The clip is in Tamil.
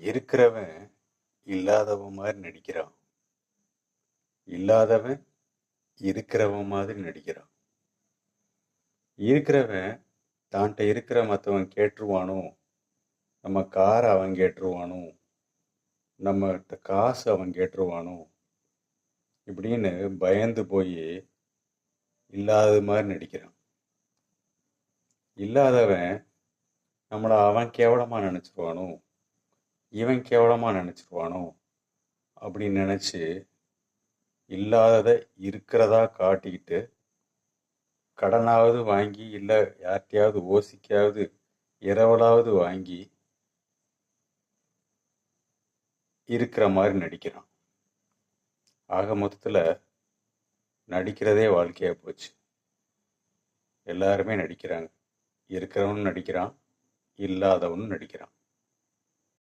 இருக்கிறவன் இல்லாதவன் மாதிரி நடிக்கிறான். இல்லாதவன் இருக்கிறவன் மாதிரி நடிக்கிறான். இருக்கிறவன் தான்கிட்ட இருக்கிற மற்றவன் கேட்டுருவானோ நம்ம காரை அவன் கேட்டுருவானோ நம்மகிட்ட காசு அவன் கேட்டுருவானோ இப்படின்னு பயந்து போய் இல்லாத மாதிரி நடிக்கிறான். இல்லாதவன் நம்மளை அவன் கேவலமாக நினச்சிருவானோ இவன் கேவலமாக நினச்சிருவானோ அப்படின்னு நினச்சி இல்லாததை இருக்கிறதா காட்டிக்கிட்டு கடனாவது வாங்கி இல்லை யார்கிட்டையாவது ஓசிக்காவது இரவலாவது வாங்கி இருக்கிற மாதிரி நடிக்கிறான். ஆக மொத்தத்தில் நடிக்கிறதே வாழ்க்கையாக போச்சு. எல்லாருமே நடிக்கிறாங்க. இருக்கிறவனும் நடிக்கிறான். இல்லாதவனும் நடிக்கிறான்.